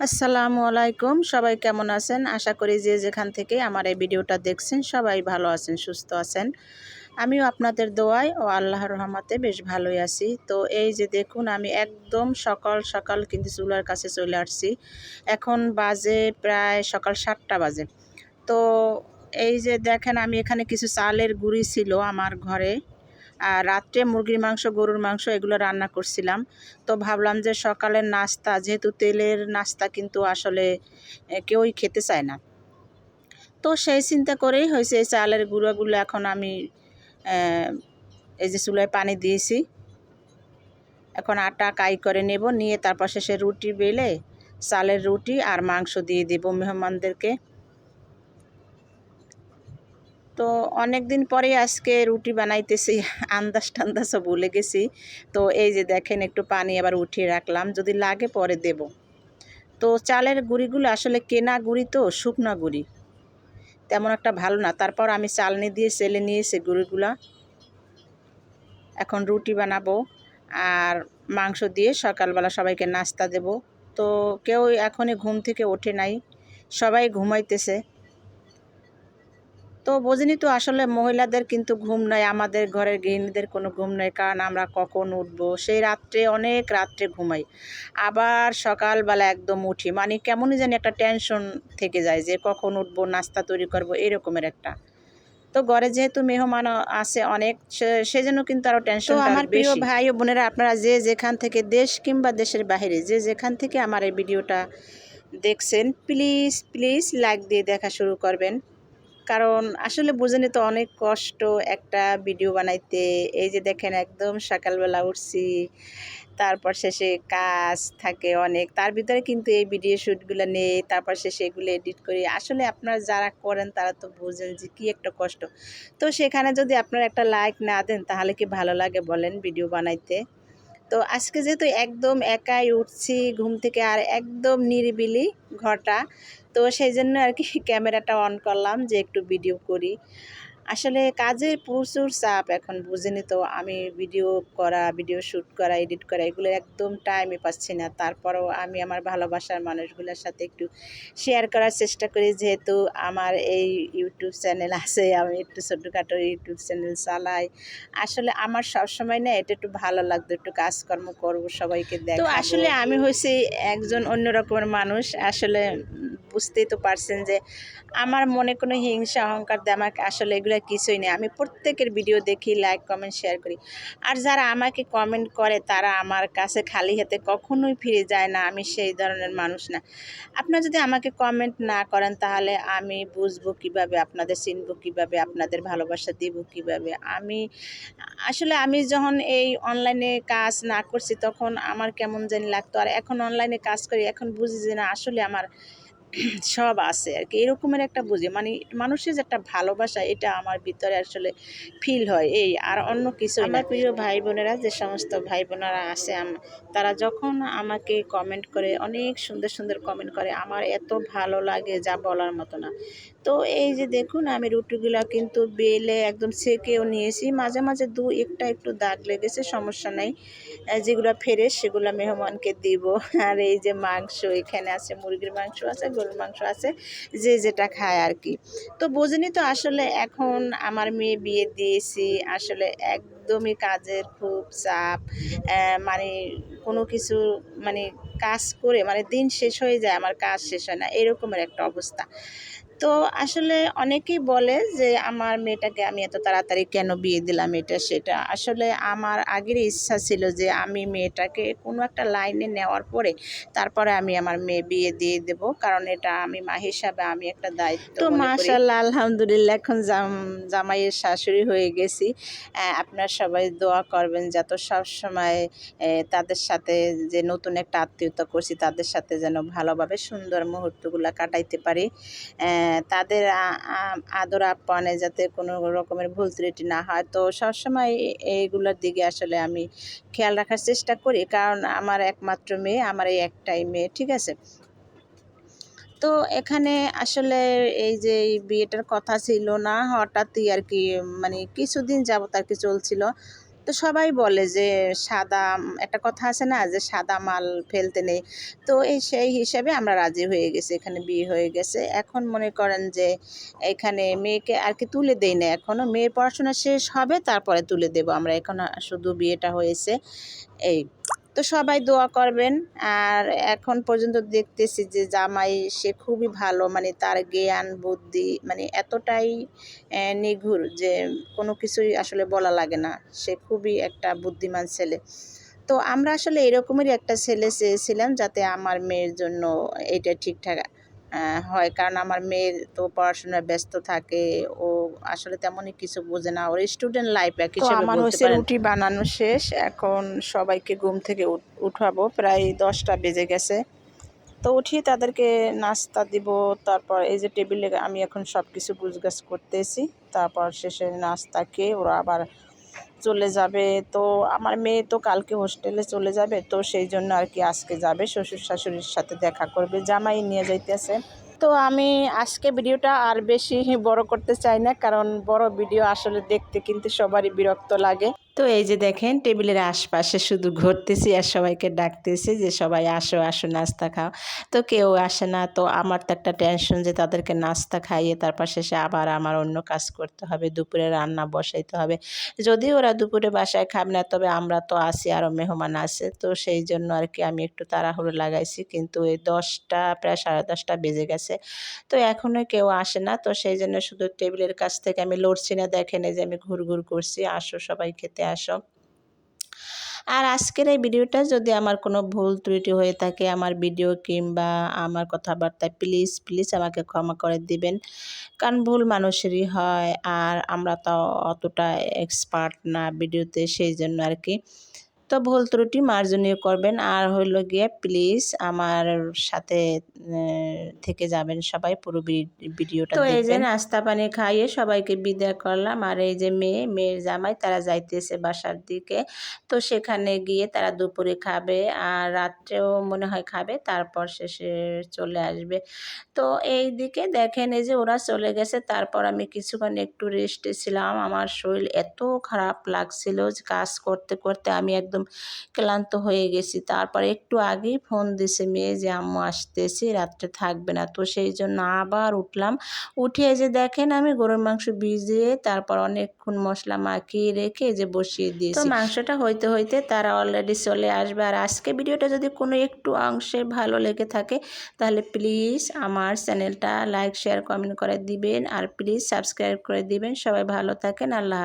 আসসালামু আলাইকুম। সবাই কেমন আছেন? আশা করি যে যেখান থেকে আমার এই ভিডিওটা দেখছেন, সবাই ভালো আছেন, সুস্থ আছেন। আমিও আপনাদের দোয়ায় ও আল্লাহর রহমতে বেশ ভালোই আছি। তো এই যে দেখুন, আমি একদম সকাল সকাল কিন্তু চুলার কাছে চলে আসছি। এখন বাজে প্রায় সকাল সাতটা বাজে। তো এই যে দেখেন, আমি এখানে কিছু চালের গুঁড়ি ছিল আমার ঘরে। আর রাত্রে মুরগির মাংস, গরুর মাংস এগুলো রান্না করছিলাম। তো ভাবলাম যে সকালের নাস্তা, যেহেতু তেলের নাস্তা কিন্তু আসলে কেউই খেতে চায় না। তো সেই চিন্তা করেই হয়েছে এই চালের গুঁড়োগুলো এখন আমি এই যে চুলায় পানি দিয়েছি। এখন আটা কাই করে নেব, নিয়ে তারপর শেষে রুটি বেলে চালের রুটি আর মাংস দিয়ে দেব মেহমানদেরকে। তো অনেক দিন পরে আজকে রুটি বানাইতেছি, আন্দাজ টান্দাজও ভুলে গেছি। তো এই যে দেখেন, একটু পানি আবার উঠিয়ে রাখলাম, যদি লাগে পরে দেব। তো চালের গুঁড়িগুলো আসলে কেনা গুঁড়ি তো, শুকনা গুঁড়ি। তেমন একটা ভালো না। তারপর আমি চালনি দিয়ে চেলে নিয়েছি গুঁড়িগুলা। এখন রুটি বানাবো আর মাংস দিয়ে সকালবেলা সবাইকে নাস্তা দেব। তো কেউ এখনই ঘুম থেকে ওঠে নাই। সবাই ঘুমাইতেছে। তো বোঝেনি তো আসলে মহিলাদের কিন্তু ঘুম নাই আমাদের ঘরের গৃহিণীদের কোনো ঘুম নেই কারণ আমরা কখন উঠবো? সেই রাত্রে অনেক রাত্রে ঘুমাই। আবার সকালবেলা একদম উঠি। মানে কেমনই জানি একটা টেনশন থেকে যায় যে কখন উঠবো নাস্তা তৈরি করব এরকমের একটা। তো ঘরে যেহেতু মেহমান আছে অনেক সে- সেজন্য কিন্তু আরও টেনশন আমার প্রিয় ভাই ও বোনেরা আপনারা যে যেখান থেকে দেশ কিংবা দেশের বাইরে যে যেখান থেকে আমার এই ভিডিওটা দেখছেন প্লিজ প্লিজ লাইক দিয়ে দেখা শুরু করবেন। কারণ আসলে বুঝেনি তো অনেক কষ্ট একটা ভিডিও বানাইতে। এই যে দেখেন একদম সকালবেলা উঠছি, তারপর শেষে কাজ থাকে অনেক। তার ভিতরে কিন্তু এই ভিডিও শ্যুটগুলো নেই, তারপর শেষে এগুলো এডিট করি। আসলে আপনারা যারা করেন তারা তো বুঝেন যে কী একটা কষ্ট। তো সেখানে যদি আপনারা একটা লাইক না দেন, তাহলে কি ভালো লাগে বলেন ভিডিও বানাইতে? তো আজকে যেহেতু একদম একাই উঠছি, ঘুম থেকে আর একদম নিরিবিলি ঘটা, তো সেই জন্য আর কি ক্যামেরাটা অন করলাম যে একটু ভিডিও করি। আসলে কাজের প্রচুর চাপ এখন বুঝিনি তো। আমি ভিডিও করা ভিডিও শ্যুট করা এডিট করা এগুলো একদম টাইমই পাচ্ছি না। তারপরেও আমি আমার ভালোবাসার মানুষগুলোর সাথে একটু শেয়ার করার চেষ্টা করি। যেহেতু আমার এই ইউটিউব চ্যানেল আছে আমি একটু ছোটোখাটো ইউটিউব চ্যানেল চালাই। আসলে আমার সবসময় না এটা একটু ভালো লাগতো। একটু কাজকর্ম করব সবাইকে দেখ তো আসলে আমি হয়েছি একজন অন্যরকমের মানুষ। আসলে বুঝতেই তো পারছেন যে আমার মনে কোনো হিংসা, অহংকার, দেমাক আসলে এগুলো কিছুই নেই। আমি প্রত্যেকের ভিডিও দেখি লাইক কমেন্ট শেয়ার করি। আর যারা আমাকে কমেন্ট করে, তারা আমার কাছে খালি হাতে কখনোই ফিরে যায় না। আমি সেই ধরনের মানুষ না। আপনারা যদি আমাকে কমেন্ট না করেন, তাহলে আমি বুঝব কীভাবে, আপনাদের চিনবো কীভাবে, আপনাদের ভালোবাসা দিব কীভাবে। আমি, আসলে আমি যখন এই অনলাইনে কাজ না করছি, তখন আমার কেমন জানি লাগতো। আর এখন অনলাইনে কাজ করি, এখন বুঝি যে না, আসলে আমার সব আছে আর কি। এরকমের একটা বুঝি। মানে মানুষের যে একটা ভালোবাসা এটা আমার ভিতরে আসলে ফিল হয়। এই আর অন্য কিছু আমার প্রিয় ভাই বোনেরা যে সমস্ত ভাই বোনেরা আছে তারা যখন আমাকে কমেন্ট করে অনেক সুন্দর সুন্দর কমেন্ট করে আমার এত ভালো লাগে যা বলার মতো না। তো এই যে দেখুন আমি রুটিগুলো কিন্তু বেলে একদম সেকেও নিয়েছি। মাঝে মাঝে দু একটা একটু দাগ লেগেছে সমস্যা নাই। যেগুলো ফেরে সেগুলো মেহমানকে দিব। আর এই যে মাংস, এখানে আছে মুরগির মাংস আছে, গরুর মাংস আছে, যে যেটা খায় আর কি। তো বোঝেনি তো আসলে এখন আমার মেয়ে বিয়ে দিয়েছি, আসলে একদমই কাজের খুব চাপ মানে কোনো কিছু মানে কাজ করে মানে দিন শেষ হয়ে যায়, আমার কাজ শেষ হয় না, এরকমের একটা অবস্থা। তো আসলে অনেকেই বলে যে আমার মেয়েটাকে আমি এত তাড়াতাড়ি কেন বিয়ে দিলাম এটা সেটা? আসলে আমার আগের ইচ্ছা ছিল যে আমি মেয়েটাকে কোনো একটা লাইনে নেওয়ার পরে তারপরে আমি আমার মেয়ে বিয়ে দিয়ে দেব। কারণ এটা আমি মা হিসাবে আমি একটা দায়িত্ব তো মাশাল্লাহ আলহামদুলিল্লাহ এখন জাম জামাইয়ের শাশুড়ি হয়ে গেছি। আপনার সবাই দোয়া করবেন যত সব সময় তাদের সাথে যে নতুন একটা আত্মীয়তা করছি তাদের সাথে যেন ভালোভাবে সুন্দর মুহূর্তগুলো কাটাইতে পারি। তাদের আদর আপ্যায়নে যাতে কোনো রকমের ভুল ত্রুটি না হয়। তো সবসময় এইগুলোর দিকে আসলে আমি খেয়াল রাখার চেষ্টা করি। কারণ আমার একমাত্র মেয়ে, আমার এই একটাই মেয়ে, ঠিক আছে? তো এখানে আসলে এই যে বিয়েটার কথা ছিল না, হঠাৎই আর কি মানে কিছুদিন যাবত আর কি চলছিল। তো সবাই বলে যে সাদা, একটা কথা আছে না যে সাদা মাল ফেলতে নেই। তো এই সেই হিসাবে আমরা রাজি হয়ে গেছি, এখানে বিয়ে হয়ে গেছে। এখন মনে করেন যে এখানে মেয়েকে আর কি তুলে দেই না এখনও মেয়ের পড়াশোনা শেষ হবে, তারপরে তুলে দেব। আমরা এখন শুধু বিয়েটা হয়েছে। এই তো সবাই দোয়া করবেন। আর এখন পর্যন্ত দেখতেছি যে জামাই সে খুবই ভালো মানে তার জ্ঞান, বুদ্ধি মানে এতটাই নিঘুর যে কোনো কিছুই আসলে বলা লাগে না। সে খুবই একটা বুদ্ধিমান ছেলে। তো আমরা আসলে এরকমেরই একটা ছেলে চেয়েছিলাম যাতে আমার মেয়ের জন্য এটা ঠিকঠাক হয়। কারণ আমার মেয়ের তো পড়াশোনায় ব্যস্ত থাকে ও আসলে তেমনই কিছু বোঝে না। ওর স্টুডেন্ট লাইফ এক হিসেবে আমার হচ্ছে রুটি বানানো শেষ। এখন সবাইকে ঘুম থেকে উঠাবো। প্রায় দশটা বেজে গেছে। তো উঠিয়ে তাদেরকে নাস্তা দিব। তারপর এই যে টেবিলে আমি এখন সব কিছু গুছগাছ করতেছি। তারপর শেষে নাস্তা খেয়ে ওরা আবার চলে যাবে। তো আমার মেয়ে তো কালকে হোস্টেলে চলে যাবে, তো সেই জন্য আর কি আজকে যাবে। শ্বশুর শাশুড়ির সাথে দেখা করবে, জামাই নিয়ে যাইতেছে। তো আমি আজকে ভিডিওটা আর বেশি বড় করতে চাই না, কারণ বড় ভিডিও আসলে দেখতে কিন্তু সবারই বিরক্ত লাগে। তো এই যে দেখেন, টেবিলের আশপাশে শুধু ঘুরতেছি আর সবাইকে ডাকতেছি যে, সবাই আসো আসো, নাস্তা খাও। তো কেউ আসে না। তো আমার তো একটা টেনশন যে, তাদেরকে নাস্তা খাইয়ে তারপর শেষে আবার আমার অন্য কাজ করতে হবে, দুপুরে রান্না বসাইতে হবে। যদি ওরা দুপুরে বাসায় খাবে না, তবে আমরা তো আসি আরও মেহমান আছে। তো সেই জন্য আর কি আমি একটু তাড়াহুড়ো লাগাইছি। কিন্তু এই দশটা, প্রায় সাড়ে দশটা বেজে গেছে। তো এখনও কেউ আসে না। তো সেই জন্য শুধু টেবিলের কাছ থেকে আমি লড়ছি না। দেখেন এই যে আমি ঘুর ঘুর করছি। আসো সবাই খেতে আসো। আর আজকের এই ভিডিওটা যদি আমার কোনো ভুল ত্রুটি হয়ে থাকে, আমার ভিডিও কিংবা আমার কথাবার্তায় প্লিজ প্লিজ আমাকে ক্ষমা করে দিবেন। কারণ ভুল মানুষেরই হয়, আর আমরা তো অতটা এক্সপার্ট না ভিডিওতে, সেই জন্য আর কি। তো ভুল ত্রুটি মার্জনীয় করবেন। আর হইল গিয়ে প্লিজ আমার সাথে থেকে যাবেন সবাই পুরো ভিডিওটা তো এই যে নাস্তা পানি খাইয়ে সবাইকে বিদায় করলাম। আর এই যে মেয়ে মেয়ের জামাই তারা যাইতেছে বাসার দিকে। তো সেখানে গিয়ে তারা দুপুরে খাবে আর রাত্রেও মনে হয় খাবে তারপর শেষে চলে আসবে। তো এই দিকে দেখেন এই যে ওরা চলে গেছে। তারপর আমি কিছুক্ষণ একটু রেস্টে ছিলাম। আমার শরীর এত খারাপ লাগছিল যে কাজ করতে করতে আমি একদম একদম ক্লান্ত হয়ে গেছি। তারপর একটু আগেই ফোন দিছে মেয়ে যে আম্মু আসতেছি রাত্রে থাকবে না। তো সেই জন্য আবার উঠলাম। উঠে যে দেখেন আমি গরুর মাংস ভিজিয়ে তারপর অনেকক্ষণ মশলা মাখিয়ে রেখে যে বসিয়ে দিয়েছি। তো মাংসটা হইতে হইতে তারা অলরেডি চলে আসবে। আর আজকে ভিডিওটা যদি কোনো একটু অংশে ভালো লেগে থাকে তাহলে প্লিজ আমার চ্যানেলটা লাইক শেয়ার কমেন্ট করে দিবেন। আর প্লিজ সাবস্ক্রাইব করে দিবেন। সবাই ভালো থাকেন। আল্লাহ